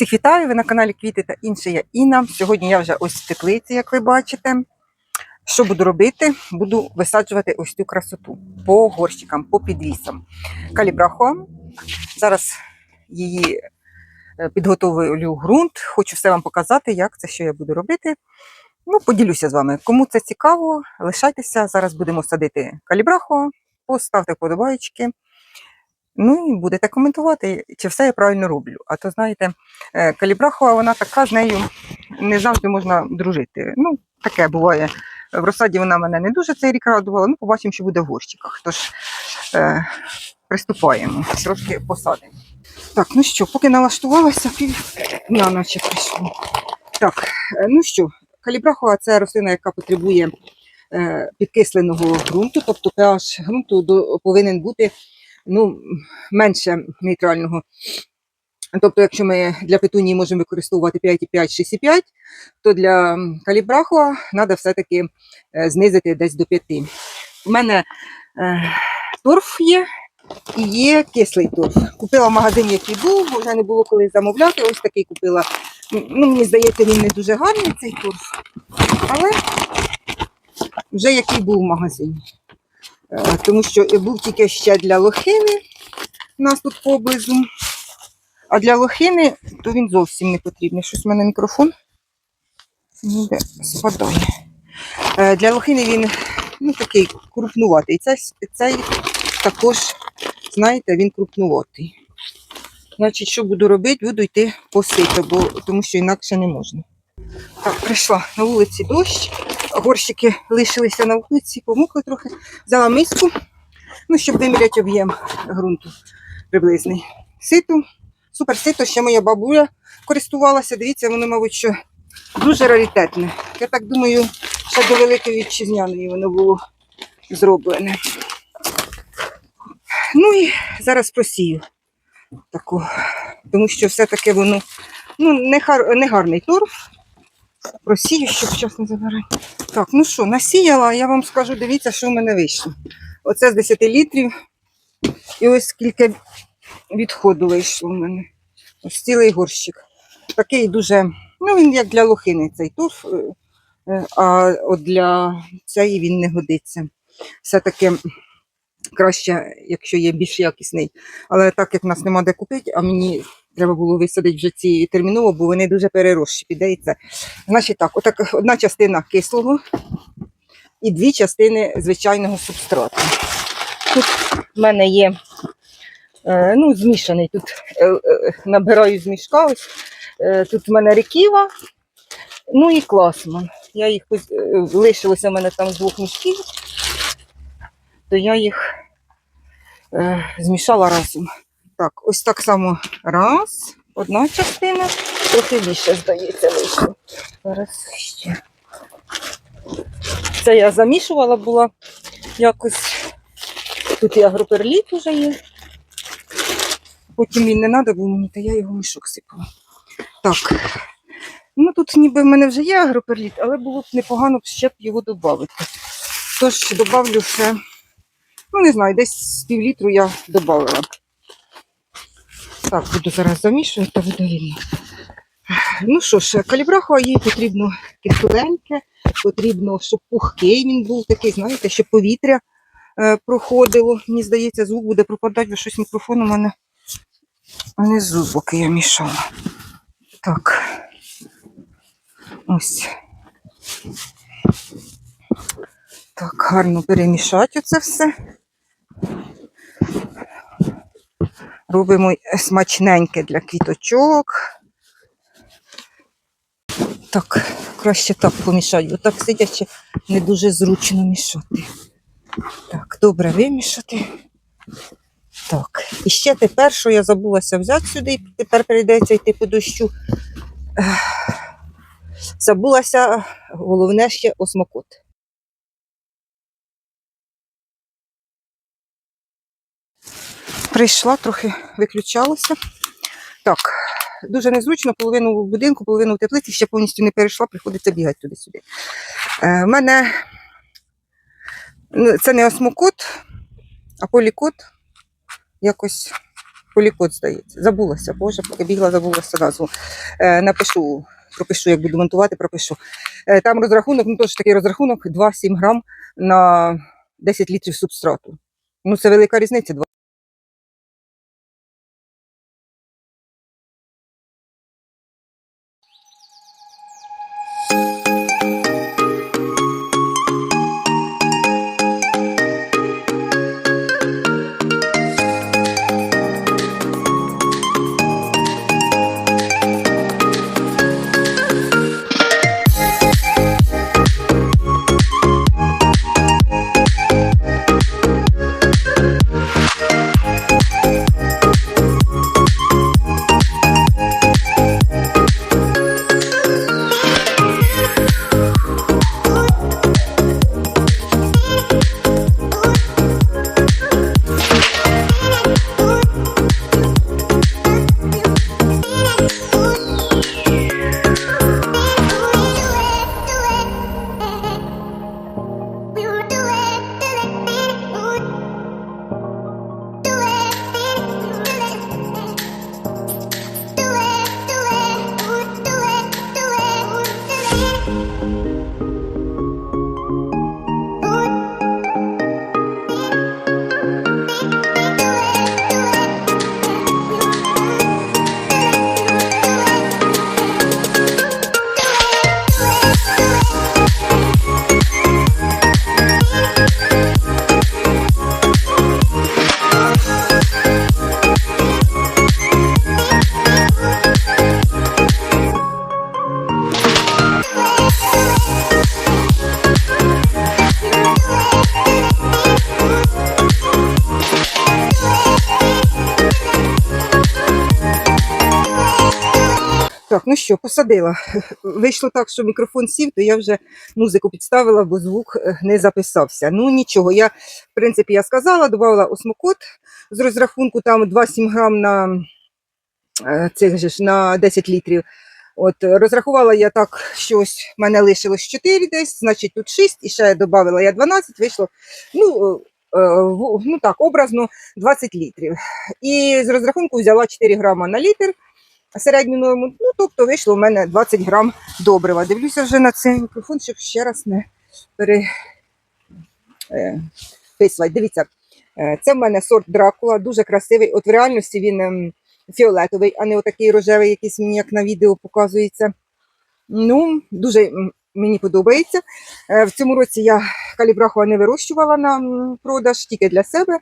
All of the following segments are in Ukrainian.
Всіх вітаю! Ви на каналі Квіти та інше я Інна. Сьогодні я вже ось в теплиці, як ви бачите. Що буду робити? Буду висаджувати ось цю красоту по горщикам, по підвісам. Калібрахо. Зараз її е, підготовлю ґрунт. Хочу все вам показати, як це, що я буду робити. Ну, поділюся з вами. Кому це цікаво, лишайтеся. Зараз будемо садити калібрахо, поставте вподобайки. Ну і будете коментувати, чи все я правильно роблю. А то, знаєте, е, калібрахова, вона така, з нею не завжди можна дружити. Ну, таке буває. В розсаді вона мене не дуже цей рік радувала, ну побачимо, що буде в горщиках. Тож е, приступаємо, трошки посадимо. Так, ну що, поки налаштувалася, пів дня наче прийшло. Так, е, ну що, калібрахова це рослина, яка потребує е, підкисленого ґрунту, тобто pH ґрунту повинен бути ну, менше нейтрального. Тобто, якщо ми для петунії можемо використовувати 5,5, 6,5, то для калібраху треба все-таки е, знизити десь до 5. У мене е, торф є і є кислий торф. Купила в магазині, який був, бо вже не було коли замовляти. Ось такий купила. Ну, Мені здається, він не дуже гарний цей торф. Але вже який був в магазині. Тому що був тільки ще для лохини у нас тут поблизу. А для лохини то він зовсім не потрібний. Щось в мене мікрофон ніде спадає. Е, Для лохини він ну, такий крупнуватий. Цей, цей також, знаєте, він крупнуватий. Значить, що буду робити? Буду йти по сито, бо, тому що інакше не можна. Так, прийшла на вулиці дощ, горщики лишилися на вулиці, помокли трохи. Взяла миску, ну, щоб виміряти об'єм ґрунту приблизний. Ситу, супер сито, ще моя бабуля користувалася. Дивіться, воно, мабуть, що дуже раритетне. Я так думаю, ще до Великої Вітчизняної воно було зроблене. Ну і зараз просію таку, тому що все-таки воно ну, не, хар, не гарний торф. Просію, щоб час не забирати. Так, ну що, насіяла, я вам скажу, дивіться, що в мене вийшло. Оце з 10 літрів. І ось скільки відходу вийшло в мене. Ось цілий горщик. Такий дуже, ну він як для лохини цей торф, е, е, а от для цієї він не годиться. Все-таки краще, якщо є більш якісний. Але так як нас нема де купити, а мені треба було висадити вже ці терміново, бо вони дуже переросші, піддається. Значить так, отак, одна частина кислого і дві частини звичайного субстрату. Тут в мене є е, ну, змішаний. Тут е, е, набираю з мішка. Ось. Тут в мене реківа, ну і класман. Я їх лишилося в мене там з двох мішків, то я їх змішала разом. Так, ось так само раз, одна частина, трохи більше, здається, вийшло. Зараз ще. Це я замішувала була якось. Тут і агроперліт вже є. Потім він не треба був мені, та я його мішок сипала. Так. Ну тут ніби в мене вже є агроперліт, але було б непогано ще б його додати. Тож додавлю ще, ну не знаю, десь з пів літру я додавала. Так, буду зараз замішувати буде. Ну що ж, калібрахова їй потрібно кисленьке, потрібно, щоб пухкий він був такий, знаєте, щоб повітря е, проходило. Мені здається, звук буде пропадати, бо щось мікрофон у мене внизу, поки я мішала. Так. Ось. Так, гарно перемішати оце все. Робимо смачненьке для квіточок. Так, краще так помішати, бо так сидячи не дуже зручно мішати. Так, добре вимішати. Так, і ще тепер, що я забулася взяти сюди, тепер прийдеться йти по дощу. Забулася головне ще осмокот. Прийшла, трохи виключалася. Так, дуже незручно, половину будинку, половину в теплиці, ще повністю не перейшла, приходиться бігати туди-сюди. Е, в мене ну, це не осмокот, а полікот. Якось Полікот, здається. Забулася, боже, поки бігла, забулася назву. Е, напишу, пропишу, як буду монтувати, пропишу. Е, там розрахунок, ну теж такий розрахунок 2-7 грам на 10 літрів субстрату. Ну, це велика різниця. Що, посадила. Вийшло так, що мікрофон сів, то я вже музику підставила, бо звук е, не записався. Ну нічого, я, в принципі, я сказала, додала осмокот з розрахунку там 2-7 грам на, е, це же ж, на 10 літрів. От, розрахувала я так, що ось в мене лишилось 4 десь, значить тут 6, і ще додала я 12, вийшло, ну, е, ну так, образно 20 літрів. І з розрахунку взяла 4 грама на літр середню норму. Ну, тобто вийшло у мене 20 грам добрива. Дивлюся вже на цей мікрофон, щоб ще раз не переписувати. Дивіться, е, це в мене сорт Дракула, дуже красивий. От в реальності він ем, фіолетовий, а не отакий рожевий, якийсь мені як на відео показується. Ну, дуже мені подобається. Е, В цьому році я калібраху не вирощувала на продаж, тільки для себе.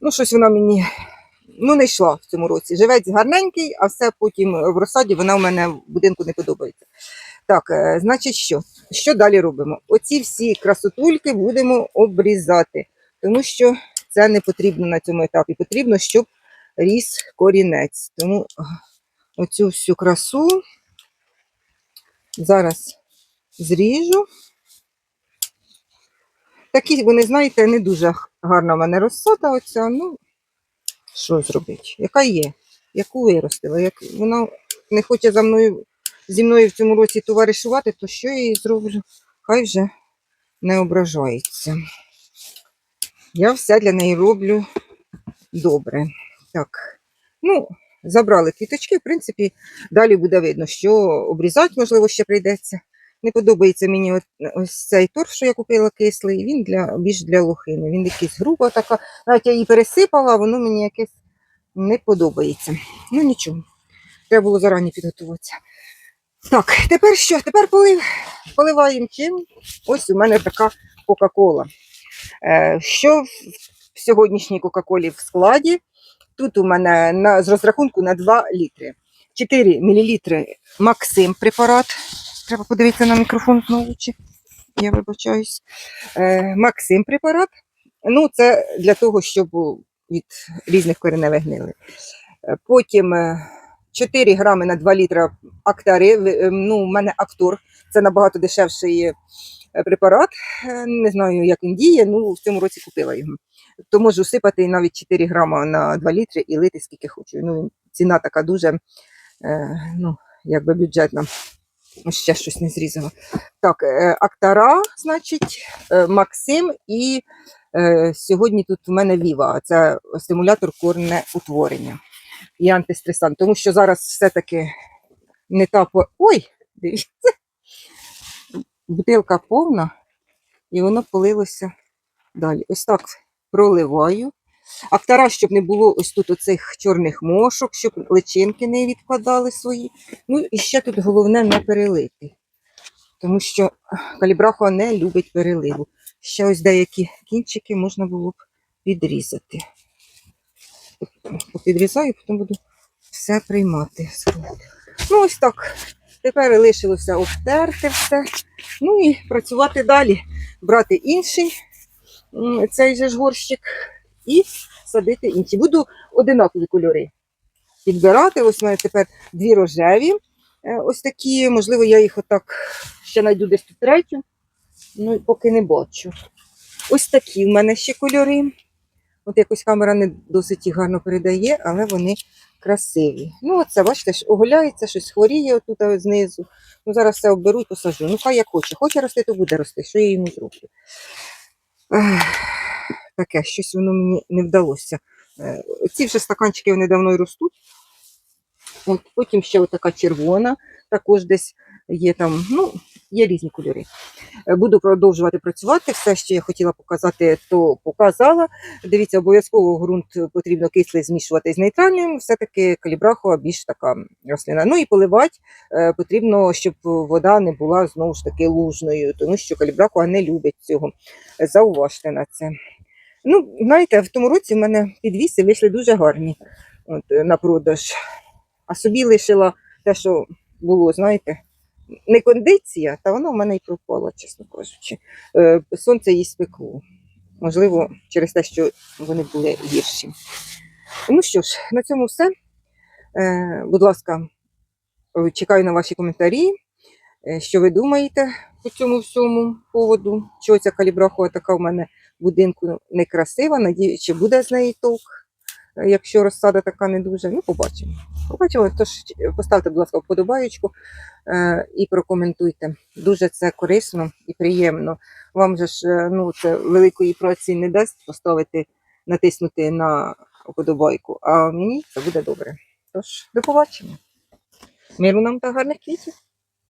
Ну, щось вона мені ну, не йшла в цьому році. Живець гарненький, а все потім в розсаді вона в мене в будинку не подобається. Так, е, значить, що? Що далі робимо? Оці всі красотульки будемо обрізати, тому що це не потрібно на цьому етапі. Потрібно, щоб ріс корінець. Тому оцю всю красу зараз зріжу. Такі, вони, знаєте, не дуже гарна в мене розсада оця. Ну, що зробити? Яка є? Яку виростила? Як вона не хоче за мною, зі мною в цьому році товаришувати, то що я їй зроблю? Хай вже не ображається. Я все для неї роблю добре. Так, ну, забрали квіточки, в принципі, далі буде видно, що обрізати, можливо, ще прийдеться. Не подобається мені ось цей торф, що я купила кислий, він для, більш для лохини. Він якийсь груба така. Навіть я її пересипала, воно мені якесь не подобається. Ну нічого, треба було зарані підготуватися. Так, тепер що? Тепер полив, поливаємо чим. Ось у мене така Кока-Кола. Е, що в сьогоднішній Кока-Колі в складі? Тут у мене на, з розрахунку на 2 літри. 4 мл Максим препарат. Треба подивитися на мікрофон знову. Чи я вибачаюсь. Е, Максим препарат. Ну, це для того, щоб від різних кореневих гнили. Е, Потім е, 4 грами на 2 літра актари. Е, Ну, у мене актор. Це набагато дешевший е, препарат. Е, Не знаю, як він діє, ну в цьому році купила його. То можу сипати навіть 4 грама на 2 літри і лити скільки хочу. Ну, ціна така дуже, е, ну, якби бюджетна. Ще щось не зрізала. Так, е, Актара, значить, е, Максим і е, сьогодні тут у мене Віва. Це стимулятор корне утворення. і антистресан, тому що зараз все-таки не та по. Ой! Дивіться. Бутилка повна, і воно полилося далі. Ось так проливаю. Актара, щоб не було ось тут оцих чорних мошок, щоб личинки не відкладали свої. Ну і ще тут головне не перелити, тому що калібрахуа не любить переливу. Ще ось деякі кінчики можна було б відрізати. Підрізаю, потім буду все приймати. Ну, ось так. Тепер лишилося обтерти все. Ну і працювати далі. Брати інший цей же ж горщик і садити інші. Буду одинакові кольори підбирати. Ось у мене тепер дві рожеві. Е, Ось такі, можливо, я їх отак ще знайду десь тут третю. Ну, поки не бачу. Ось такі в мене ще кольори. От якось камера не досить гарно передає, але вони красиві. Ну, оце, бачите, оголяється, щось хворіє отут знизу. Ну, зараз все оберу і посажу. Ну, хай як хоче. Хоче рости, то буде рости. Що я йому зроблю? Таке, щось воно мені не вдалося. Е, Ці вже стаканчики вони давно й ростуть. От, потім ще така червона, також десь є там, ну, є різні кольори. Е, Буду продовжувати працювати. Все, що я хотіла показати, то показала. Дивіться, обов'язково ґрунт потрібно кислий змішувати з нейтральним. Все-таки калібрахова більш така рослина. Ну і поливати е, потрібно, щоб вода не була знову ж таки лужною, тому що калібрахова не любить цього. Зауважте на це. Ну, знаєте, в тому році в мене підвіси вийшли дуже гарні от, е, на продаж. А собі лишила те, що було, знаєте, не кондиція, та воно в мене й пропало, чесно кажучи. Е, Сонце їй спекло. Можливо, через те, що вони були гірші. Ну що ж, на цьому все. Е, Будь ласка, чекаю на ваші коментарі. Що ви думаєте по цьому всьому поводу? Чого ця калібрахова така в мене будинку некрасива? Надію, чи буде з неї толк, е, якщо розсада така не дуже. Ну, побачимо. Побачимо, тож поставте, будь ласка, вподобаєчку е, і прокоментуйте. Дуже це корисно і приємно. Вам же ж е, ну, це великої праці не дасть поставити, натиснути на вподобайку, а мені це буде добре. Тож, до побачення. Миру нам та гарних квітів.